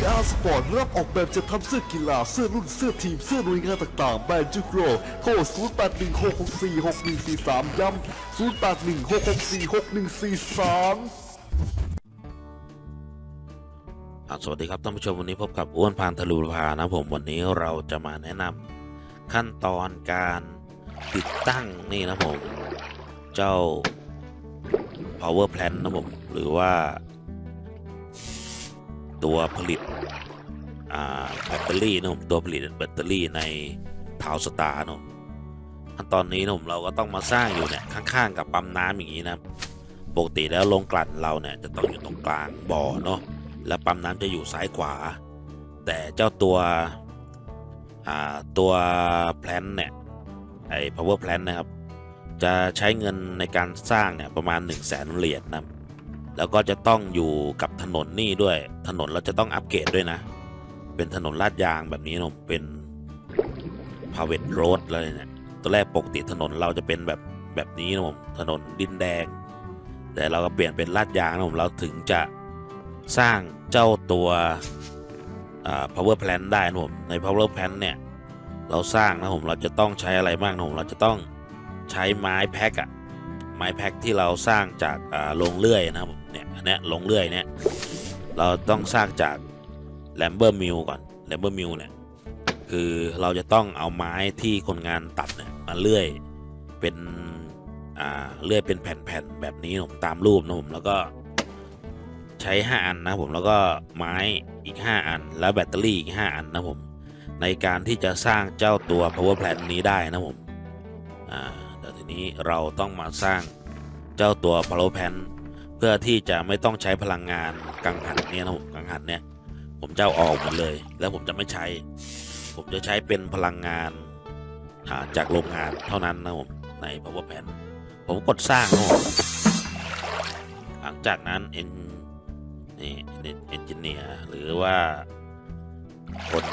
VR Sport รับออกแบบจะทำเสื้อกีฬา เสื้อรุ่น เสื้อทีม เสื้อหน่วยงานต่างๆ แบรนด์จุกโรโทร0816646143 ย้ำ0816646143สวัสดีครับท่านผู้ชมวันนี้พบกับอ้วนพานทะลุพานะผมวันนี้เราจะมาแนะนำขั้นตอนการติดตั้งนี่นะผม เจ้า power plant นะผม หรือว่า ตัวผลิตแบตเตอรี่นะผมตัวผลิตแบตเตอรี่ในทาวสตาร์นะขั้นตอนนี้นะผมเราก็ต้องมาสร้างอยู่เนี่ยข้างๆกับปั๊มน้ำอย่างนี้นะปกติแล้วโรงกลั่นเราเนี่ยจะต้องอยู่ตรงกลางบ่อเนาะแล้วปั๊มน้ำจะอยู่ซ้ายขวา แต่เจ้าตัวตัวแพลนเนี่ยไอ้ power plant นะครับ จะใช้เงินในการสร้างเนี่ยประมาณ 1 0 0 0 0แสนเหรียญนะ แล้วก็จะต้องอยู่กับถนนนี่ด้วย ถนนเราจะต้องอัปเกรดด้วยนะ เป็นถนนลาดยางแบบนี้นะเป็น private road เลยเนี่ยตัวแรกปกติถนนเราจะเป็นแบบแบบนี้นะผมถนนดินแดง แต่เราก็เปลี่ยนเป็นลาดยางนะผมเราถึงจะสร้างเจ้าตัวอ่า power plant ได้นะผมใน power plant เนี่ยเราสร้างนะผมเราจะต้องใช้อะไรบ้างนะผมเราจะต้องใช้ไม้แพ็กอะไม้แพ็กที่เราสร้างจากอ่าโรงเลื่อยนะครับผม เนี่ยอันเนี้ยโรงเลื่อยเนี่ยเราต้องสร้างจาก l a m b e r mill ก่อน l a m b e r mill เนี่ยคือเราจะต้องเอาไม้ที่คนงานตัดเนี่ยมาเลื่อยเป็นอ่าเลื่อยเป็นแผ่นๆแบบนี้ผมตามรูปนะผมแล้วก็ใช้ 5 อันนะผมแล้วก็ไม้อีก 5 อัน แล้วแบตเตอรี่อีก 5 อันนะผมในการที่จะสร้างเจ้าตัว power plant นี้ได้นะผมอ่าเดี๋ยวทีนี้เราต้องมาสร้างเจ้าตัว power plant พื่อที่จะไม่ต้องใช้พลังงานกังหันเนี่ยนะผมกังหันเนี่ย ผมจะเอาออกหมดเลย แล้วผมจะไม่ใช้ ผมจะใช้เป็นพลังงานาจากโรงงานเท่านั้นนะผมใน power pan ผมกดสร้างนะผมหลังจากนั้นเอ็นนี่เอนจิเนียร์หรือว่าคน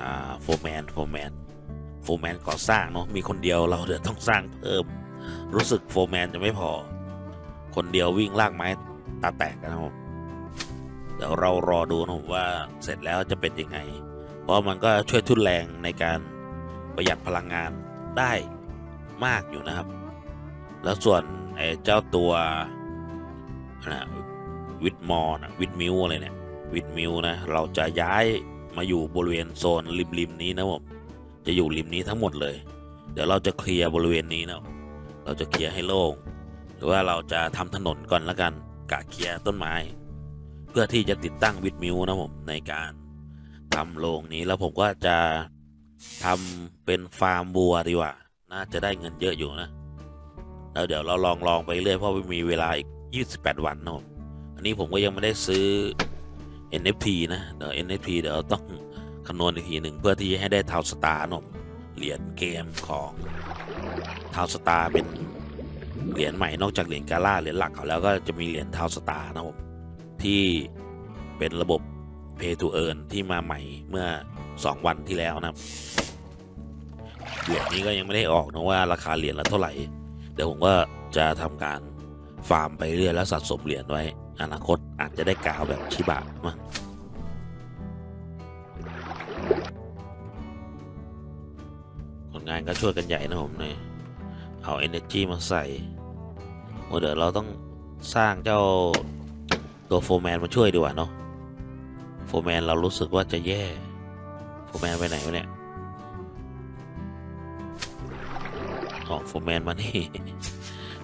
อ่าโฟร์แมนโฟร์แมนโฟร์แมนก่อสร้างเนาะมีคนเดียวเราเดี๋ยวต้องสร้างเพิ่ม รู้สึกโฟร์แมนจะไม่พอ คนเดียววิ่งลากไม้ตาแตกกันนะผมเดี๋ยวเรารอดูนะผมว่าเสร็จแล้วจะเป็นยังไง เพราะมันก็ช่วยทุนแรงในการประหยัดพลังงานได้มากอยู่นะครับ แล้วส่วนไอ้เจ้าตัวนะวิดมอนะวิดมิวอะไรเนี่ยวิดมิวนะเราจะย้ายมาอยู่บริเวณโซนริมริมๆนี้นะผมจะอยู่ริมนี้ทั้งหมดเลย เดี๋ยวเราจะเคลียร์บริเวณนี้นะเราจะเคลียร์ให้โล่ง รือว่าเราจะทำถนนก่อนละกันกะเคลียร์ต้นไม้ เพื่อที่จะติดตั้งวิดมิวนะผมในการทำโรงนี้แล้วผมก็จะทำเป็นฟาร์มบัวดีกว่า น่าจะได้เงินเยอะอยู่นะ แล้วเดี๋ยวเราลองลองไปเรื่อยเพราะมีเวลาอีก 28 วันนะผมอันนี้ผมก็ยังไม่ได้ซื้อ NFT นะเดี๋ยว NFT เดี๋ยวต้องคำนวณอีกทีหนึ่งเพื่อที่ให้ได้ทาวสตาร์นมเหรียญเกมของทาวสตาร์เป็น เหรียญใหม่นอกจากเหรียญกาล่าเหรียญหลักเขาแล้วก็จะมีเหรียญทาวสตาร์นะผมที่เป็นระบบ Pay to Earn ที่มาใหม่เมื่อ 2 วันที่แล้วนะครับเหรียญนี้ก็ยังไม่ได้ออกนะว่าราคาเหรียญละเท่าไหร่ เดี๋ยวผมก็จะทำการฟาร์มไปเรื่อยแล้วสะสมเหรียญไว้ อนาคตอาจจะได้กาวแบบชิบะมั้งคนงานก็ช่วยกันใหญ่นะผมเนี่ยเอา energy มาใส่ เดี๋ยวเราต้องสร้างเจ้าตัวโฟร์แมนมาช่วยดีกว่าเนาะโฟร์แมนเรารู้สึกว่าจะแย่โฟร์แมนไปไหนวะเนี่ยอ๋อโฟร์แมนมานี่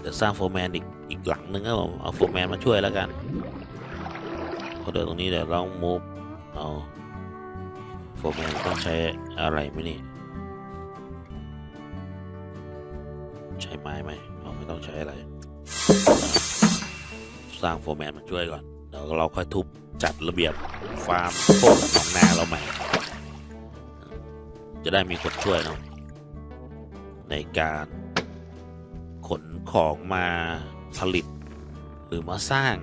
เดี๋ยวสร้างโฟร์แมนอีกอีกหลังนึงครับผมเอาโฟร์แมนมาช่วยแล้วกันเพราะเดี๋ยวตรงนี้เดี๋ยวเรามูฟเอาโฟร์แมนต้องใช้อะไรไหมนี่ใช้ไม้ไหมเอาไม่ต้องใช้อะไร สร้างโฟร์แมนมาช่วยก่อนเดี๋ยวเราค่อยทุบจัดระเบียบฟาร์มโคกหนองนาเราใหม่ จะได้มีคนช่วยเนาะในการขนของมาผลิต หรือมาสร้าง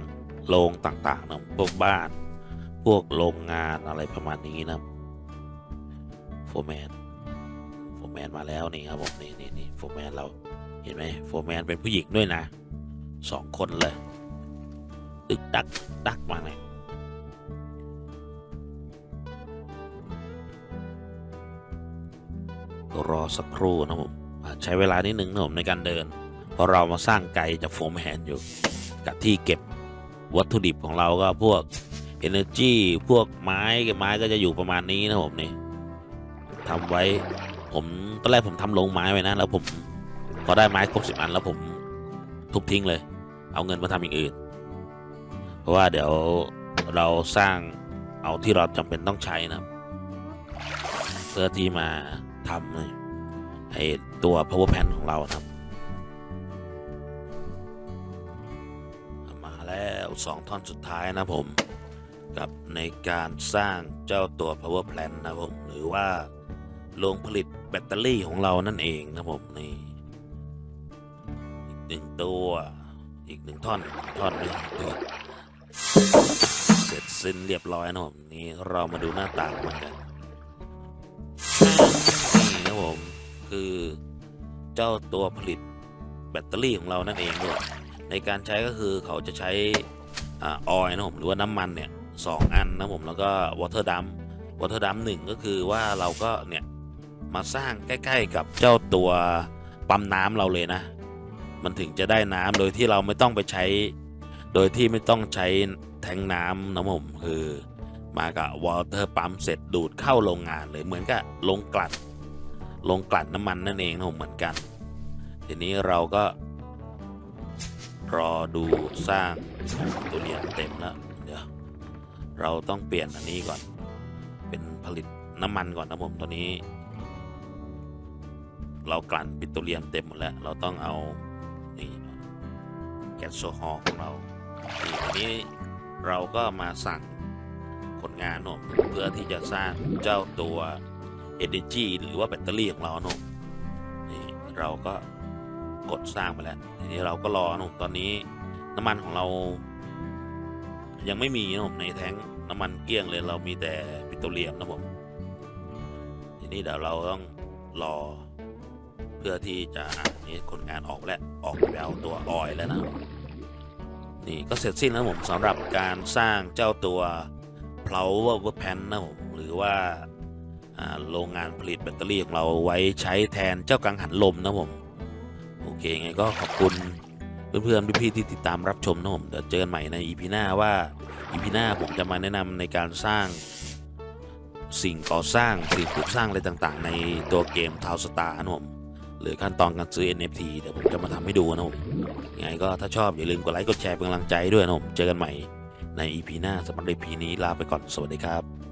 โรงต่างๆนะพวกบ้าน พวกโรงงานอะไรประมาณนี้นะโฟร์แมนโฟร์แมนมาแล้วนี่ครับผมนี่นี่นี่โฟร์แมนเราเห็นไหมโฟร์แมนเป็นผู้หญิงด้วยนะ สองคนเลยตึกดักดักมาเลยรอสักครู่นะผมใช้เวลานิดหนึ่งนะผมในการเดิน เพราะเรามาสร้างไกลจากโฟมแฮนอยู่ กับที่เก็บวัตถุดิบของเราก็พวกเอเนอร์จีพวกไม้ไม้ก็จะอยู่ประมาณนี้นะผมนี่ทำไว้ผมตอนแรกผมทำลงไม้ไว้นะ แล้วผมพอได้ไม้ครบสิบอันแล้วผมทุบทิ้งเลย เอาเงินมาทำอย่างอื่น เพราะว่าเดี๋ยวเราสร้างเอาที่เราจำเป็นต้องใช้นะครับ เพื่อที่มาทำไอ้ตัว power pan ของเรานะครับ มาแล้วสองท่อนสุดท้ายนะผม กับในการสร้างเจ้าตัว power plant นะผม หรือว่าโรงผลิตแบตเตอรี่ของเรานั่นเองนะผมนี่อีกหนึ่งตัว อีกหนึ่งท่อนท่อนหนึ่งเสร็จสิ้นเรียบร้อยนะผมนี่เรามาดูหน้าต่างมันกันนี่นะผมคือเจ้าตัวผลิตแบตเตอรี่ของเรานั่นเองด้วยในการใช้ก็คือเขาจะใช้ออยล์นะผมหรือว่าน้ำมันเนี่ยสองอันนะผมแล้วก็วอเตอร์ดัมวอเตอร์ดัมหนึ่งก็คือว่าเราก็เนี่ยมาสร้างใกล้ ๆ กับเจ้าตัวปั๊มน้ำเราเลยนะ มันถึงจะได้น้ำโดยที่เราไม่ต้องไปใช้ โดยที่ไม่ต้องใช้แทงน้ำนะผมคือมากับวอเตอร์ปั๊มเสร็จดูดเข้าโรงงานเลยเหมือนกับโรงกลั่นโรงกลั่นน้ำมันนั่นเองนะผมเหมือนกัน ทีนี้เราก็รอดูสร้างตัวเรียนเต็มแล้วเดี๋ยวเราต้องเปลี่ยนอันนี้ก่อน เป็นผลิตน้ำมันก่อนนะผมตัวนี้ เรากลั่นปิโตรเลียมเต็มหมดแล้ว เราต้องเอา นี่แก๊สโซฮอล์ของเรานี่ทีนี้เราก็มาสั่งคนงานเนอะเพื่อที่จะสร้างเจ้าตัว Energy หรือว่าแบตเตอรี่ของเราเนอะนี่เราก็กดสร้างไปแล้วทีนี้เราก็รอนมตอนนี้น้ำมันของเรา ยังไม่มีนะผมในแท้งน้ำมันเกลี้ยงเลยเรามีแต่ปิโตรเลียมนะผมทีนี้เดี๋ยวเราต้องรอ พื่อที่จะอะนี่คนงานออกแล้วออกไปเอาตัวออยแล้วนะนี่ก็เสร็จสิ้นแล้วผมสำหรับการสร้างเจ้าตัว power pan นะผมหรือว่าโรงงานผลิตแบตเตอรี่ของเราไว้ใช้แทนเจ้ากังหันลมนะผมโอเคไงก็ขอบคุณเพื่อนๆพี่ๆที่ติดตามรับชมนะผมเดี๋ยวเจอกันใหม่ใน EP หน้าว่า EP หน้าผมจะมาแนะนำในการสร้างสิ่งก่อสร้างสิ่งปลูกสร้างอะไรต่างๆ ในตัวเกมทาวสตาร์นะผม หรือขั้นตอนการซื้อ NFT เดี๋ยวผมจะมาทำให้ดูนะผมยังไงก็ถ้าชอบอย่าลืมกดไลค์กดแชร์เป็นกำลังใจด้วยนะผมเจอกันใหม่ใน EP หน้าสำหรับ EP นี้ลาไปก่อนสวัสดีครับ